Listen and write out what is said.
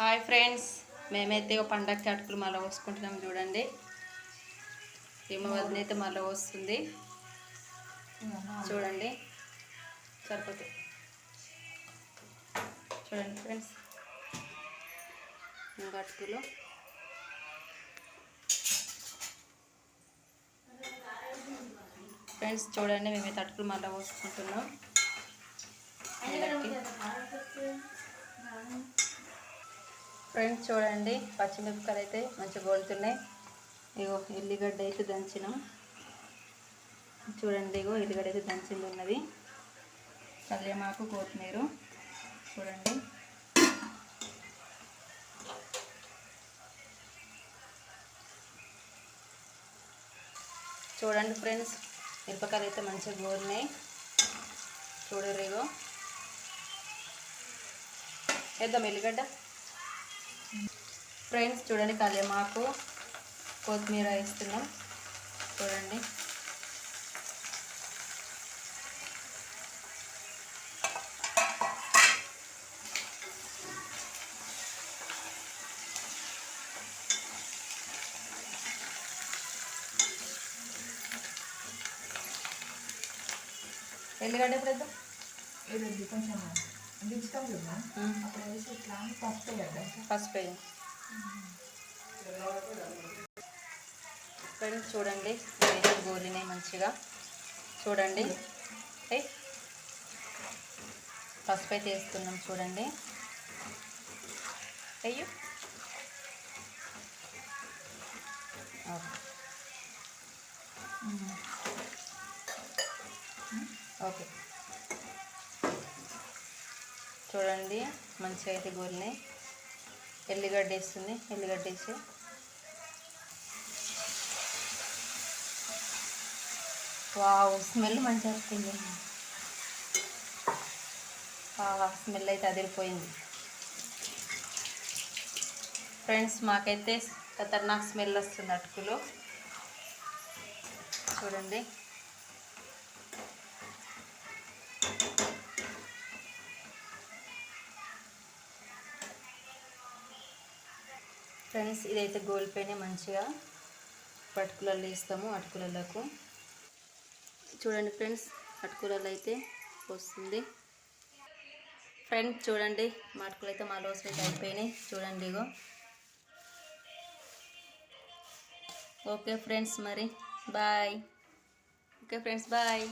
Hi friends మేమైతే ఒక పండగకి అటుకులు మళ్ళీ పోసుకుంటున్నాం చూడండి. ఏమో వదిన అయితే మళ్ళీ వస్తుంది చూడండి. సరిపోతుంది చూడండి ఫ్రెండ్స్. ఇంకా అటుకులు. ఫ్రెండ్స్ చూడండి మేమైతే అటుకులు మళ్ళీ పోసుకుంటున్నాం. ఫ్రెండ్స్ చూడండి పచ్చిమిరపకాయలు అయితే మంచిగా గోలుతున్నాయి ఇగో ఎల్లిగడ్డ అయితే దంచినాం. చూడండి ఇగో ఎల్లిగడ్డ అయితే దంచింది ఉన్నది. కల్లేమాకు కొత్తిమీర. చూడండి. చూడండి ఫ్రెండ్స్ మిరపకాయలు అయితే మంచిగా గోరినాయి. చూడరు ఇగో. వేద్దాం ఎల్లిగడ్డ? ఫ్రెండ్స్ చూడండి కళ్యామాకు కొత్తిమీర వేస్తున్నాం. చూడండి. ఎల్లిగడ్డ ఎప్పుడు వేద్దాం కొంచెం దించుతాం కదా ఉమ్. అప్పుడు వేసి ఇట్లా పసుపు కదా పసుపు వేయం ఫ్రెండ్స్ చూడండి గోలినాయి మంచిగా. చూడండి. పసుపు అయితే వేస్తున్నాం చూడండి అయ్యో ఓకే. ఓకే. చూడండి మంచిగా అయితే గోలినాయి ఎల్లిగడ్డ వేస్తుంది ఎల్లిగడ్డ వేసి. వావ్ స్మెల్ మంచిగా వస్తుంది. స్మెల్ అయితే అదిరిపోయింది. ఫ్రెండ్స్ మాకైతే ఖతర్నాక్ స్మెల్ వస్తుంది అటుకులు. చూడండి. ఫ్రెండ్స్ ఇదైతే గోల్పైన మంచిగా పట్టుకులలో వేస్తాము అటుకులలకు. చూడండి ఫ్రెండ్స్ అటుకులలో అయితే వస్తుంది. ఫ్రెండ్స్ చూడండి మా అటుకులు అయితే మా లోస్ అయితే అయిపోయినాయి. చూడండి ఇగో. ఓకే ఫ్రెండ్స్ మరి బాయ్. Okay friends bye.